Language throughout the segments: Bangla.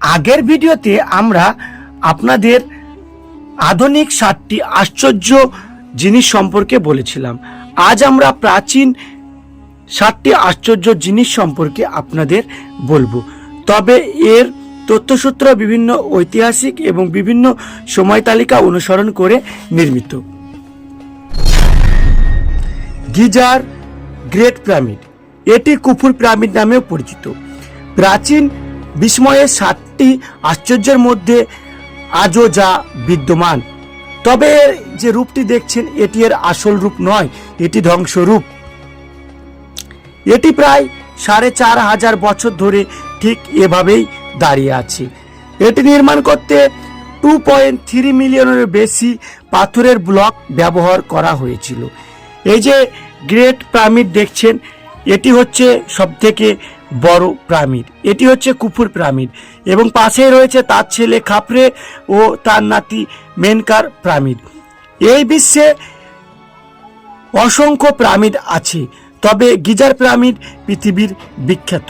আগের ভিডিওতে আমরা আপনাদের আধুনিক সাতটি আশ্চর্য জিনিস সম্পর্কে বলেছিলাম। আজ আমরা প্রাচীন সাতটি আশ্চর্য জিনিস সম্পর্কে আপনাদের বলব। তবে এর তথ্যসূত্র বিভিন্ন ঐতিহাসিক এবং বিভিন্ন সময় তালিকা অনুসরণ করে নির্মিত। গিজার গ্রেট পিরামিড। এটি কুফুর পিরামিড নামেও পরিচিত। প্রাচীন বিস্ময়ের সাতটি আশ্চর্যের মধ্যে আজও যা বিদ্যমান। তবে যে রূপটি দেখছেন, এটি এর আসল রূপ নয়, এটি ধ্বংসরূপ। এটি প্রায় সাড়ে চার হাজার বছর ধরে ঠিক এভাবেই দাঁড়িয়ে আছে। এটি নির্মাণ করতে টু পয়েন্ট থ্রি মিলিয়নের বেশি পাথরের ব্লক ব্যবহার করা হয়েছিল। এই যে গ্রেট পিরামিড দেখছেন, এটি হচ্ছে সবথেকে বড় পিরামিড। এটি হচ্ছে কুফুর পিরামিড এবং পাশেই রয়েছে তার ছেলে খাপরে ও তার নাতি মেনকার পিরামিড। এই বিশ্বে অসংখ্য পিরামিড আছে, তবে গিজার পিরামিড পৃথিবীর বিখ্যাত।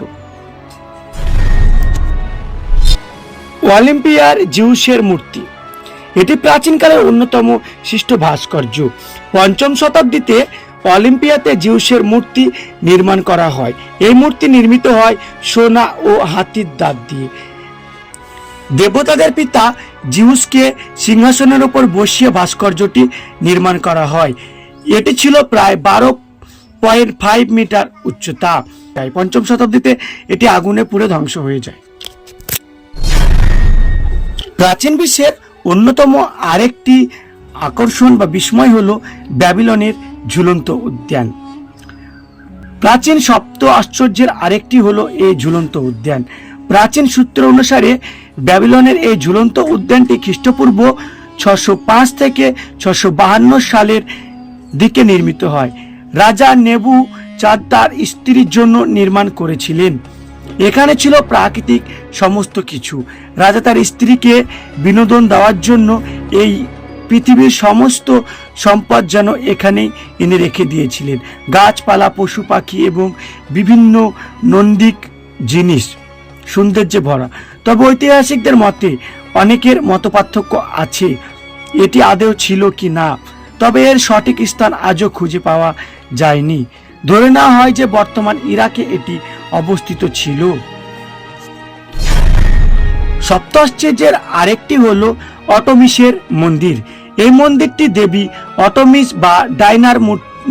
অলিম্পিয়ার জিউসের মূর্তি। এটি প্রাচীনকালের অন্যতম সৃষ্ট ভাস্কর্য। পঞ্চম শতাব্দীতে অলিম্পিয়াতে জিউসের মূর্তি নির্মাণ করা হয়। এই মূর্তি নির্মিত হয় সোনা ও হাতির দাঁত দিয়ে। দেবতাদের পিতা জিউসকে সিংহাসনের উপর বসিয়ে ভাস্কর্যটি নির্মাণ করা হয়। এটি ছিল প্রায় বারো পয়েন্ট ফাইভ মিটার উচ্চতা। তাই পঞ্চম শতাব্দীতে এটি আগুনে পুড়ে ধ্বংস হয়ে যায়। প্রাচীন বিশ্বের অন্যতম আরেকটি আকর্ষণ বা বিস্ময় হলো ব্যাবিলনের ঝুলন্ত উদ্যান। প্রাচীন সপ্ত আশ্চর্যের আরেকটি হলো এই ঝুলন্ত উদ্যান। প্রাচীন সূত্র অনুসারে ব্যাবিলনের এই ঝুলন্ত উদ্যানটি খ্রিস্টপূর্ব ছশো পাঁচ থেকে ছশো বাহান্ন সালের দিকে নির্মিত হয়। রাজা নেবু চাঁদ তার স্ত্রীর জন্য নির্মাণ করেছিলেন। এখানে ছিল প্রাকৃতিক সমস্ত কিছু। রাজা তার স্ত্রীকে বিনোদন দেওয়ার জন্য এই পৃথিবীর সমস্ত সম্পদ যেন এখানেই এনে রেখে দিয়েছিলেন। গাছপালা, পশু পাখি এবং বিভিন্ন নন্দিক জিনিস, সৌন্দর্যে ভরা। তবে ঐতিহাসিকদের মতে অনেকের মতপার্থক্য আছে, এটি আদেও ছিল কি না। তবে এর সঠিক স্থান আজও খুঁজে পাওয়া যায়নি। ধরে নেওয়া হয় যে বর্তমান ইরাকে এটি অবস্থিত ছিল। সপ্তাশ্চর্যের আরেকটি হল অটোমিসের মন্দির। এই মন্দিরটি দেবী অটোমিস বা ডাইনার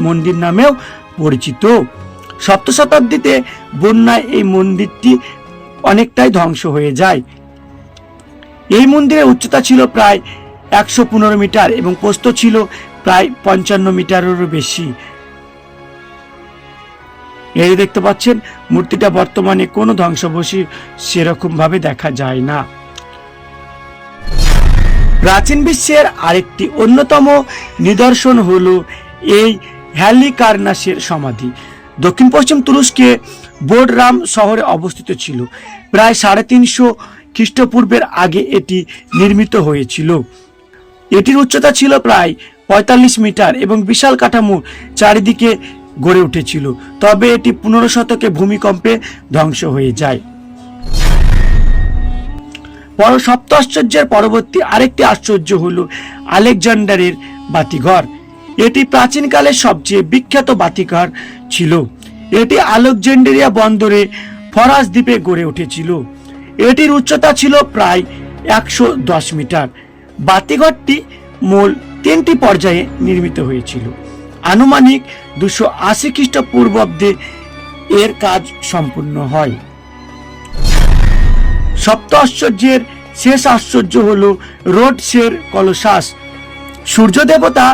মন্দির নামেও পরিচিত। সপ্ত শতাব্দীতে বন্যায় এই মন্দিরটি অনেকটাই ধ্বংস হয়ে যায়। এই মন্দিরের উচ্চতা ছিল প্রায় একশো পনেরো মিটার এবং প্রস্থ ছিল প্রায় পঞ্চান্ন মিটারেরও বেশি। এই দেখতে পাচ্ছেন, মূর্তিটা বর্তমানে কোনো ধ্বংসবশী সেরকম ভাবে দেখা যায় না। প্রাচীন বিশ্বের আরেকটি অন্যতম নিদর্শন হলো এই হ্যালিকার্নাসের সমাধি। দক্ষিণ পশ্চিম তুরস্কে বোর্ডরাম শহরে অবস্থিত ছিল। প্রায় সাড়ে তিনশো খ্রিস্টপূর্বের আগে এটি নির্মিত হয়েছিল। এটির উচ্চতা ছিল প্রায় পঁয়তাল্লিশ মিটার এবং বিশাল কাঠামো চারিদিকে গড়ে উঠেছিল। তবে এটি পনেরো শতকে ভূমিকম্পে ধ্বংস হয়ে যায়। পর সপ্ত আশ্চর্যের পরবর্তী আরেকটি আশ্চর্য হলো আলেকজান্ডারের বাতিঘর। এটি প্রাচীনকালের সবচেয়ে বিখ্যাত বাতিঘর ছিল। এটি আলেকজান্ডারিয়া বন্দরে ফরাস দ্বীপে গড়ে উঠেছিল। এটির উচ্চতা ছিল প্রায় একশো দশ মিটার। বাতিঘরটি মূল তিনটি পর্যায়ে নির্মিত হয়েছিল। আনুমানিক দুশো আশি খ্রিস্টপূর্বাব্দে এর কাজ সম্পূর্ণ হয়। সপ্ত আশ্চর্যের শেষ আশ্চর্য হল রোডসের কলসাস। সূর্য দেবতা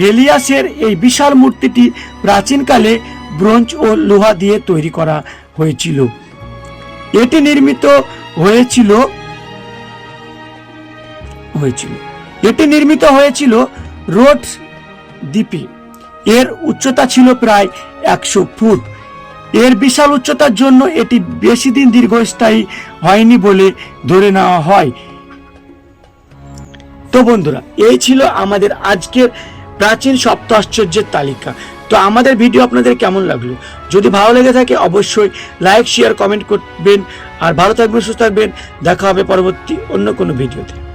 হেলিয়াসের এই বিশাল মূর্তিটি প্রাচীনকালে ব্রোঞ্জ ও লোহা দিয়ে তৈরি করা হয়েছিল। এটি নির্মিত হয়েছিল হয়েছিল। এটি নির্মিত হয়েছিল রোডস দ্বীপে। এর উচ্চতা ছিল প্রায় একশো ফুট। এর বিশাল উচ্চতার জন্য এটি বেশি দিন দীর্ঘস্থায়ী হয়নি বলে ধরে নেওয়া হয়। তো বন্ধুরা, এই ছিল আমাদের আজকের প্রাচীন সপ্ত আশ্চর্যের তালিকা। তো আমাদের ভিডিও আপনাদের কেমন লাগল? যদি ভালো লেগে থাকে, অবশ্যই লাইক শেয়ার কমেন্ট করবেন। আর ভালো থাকবেন, সুস্থ থাকবেন। দেখা হবে পরবর্তী অন্য কোনো ভিডিওতে।